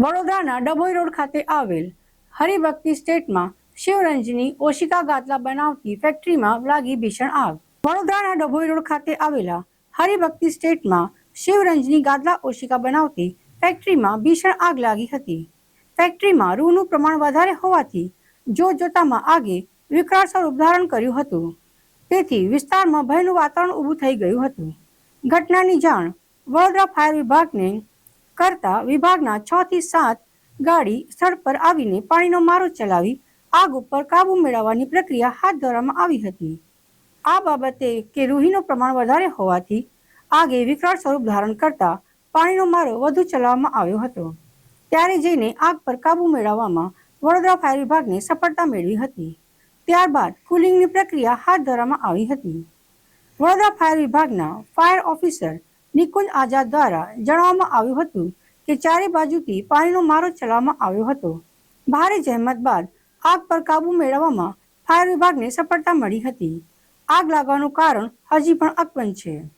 વડોદરાના ડભોઈ રોડ ખાતે આવેલ હરિભક્તિ સ્ટેટમાં શિવરંજની ઓશિકા ગાદલા બનાવતી ફેક્ટરીમાં લાગી ભીષણ આગ. વડોદરાના ડભોઈ રોડ ખાતે આવેલા હરિભક્તિ સ્ટેટમાં શિવરંજની ગાદલા ઓશિકા બનાવતી ફેક્ટરીમાં ભીષણ આગ લાગી હતી. ફેક્ટરીમાં રૂનું પ્રમાણ વધારે હોવાથી જો જોતામાં આગે વિકરાળ સ્વરૂપ ધારણ કર્યું હતું. તેથી વિસ્તારમાં ભયનું વાતાવરણ ઊભું થઈ ગયું હતું. ઘટનાની જાણ વડોદરા ફાયર વિભાગને કરતા વિભાગના છ થી સાત ગાડી સ્થળ પર આવીને પાણીનો મારો ચલાવી આગ ઉપર કાબુ મેળવવાની પ્રક્રિયા હાથ ધરવામાં આવી હતી. આ બાબતે કે રૂહીનું પ્રમાણ વધારે હોવાથી આગે વિકરાળ સ્વરૂપ ધારણ કરતા પાણીનો મારો વધુ ચલાવવામાં આવ્યો હતો. ત્યારે જઈને આગ પર કાબુ મેળવવામાં વડોદરા ફાયર વિભાગને સફળતા મેળવી હતી. ત્યારબાદ કુલિંગની પ્રક્રિયા હાથ ધરવામાં આવી હતી. વડોદરા ફાયર વિભાગના ફાયર ઓફિસર નિકુંજ આઝાદ દ્વારા જણાવવામાં આવ્યું હતું કે ચારે બાજુથી પાણીનો મારો ચલાવવામાં આવ્યો હતો. ભારે જહેમત બાદ આગ પર કાબુ મેળવવામાં ફાયર વિભાગને સફળતા મળી હતી. આગ લાગવાનું કારણ હજી પણ અકબંધ છે.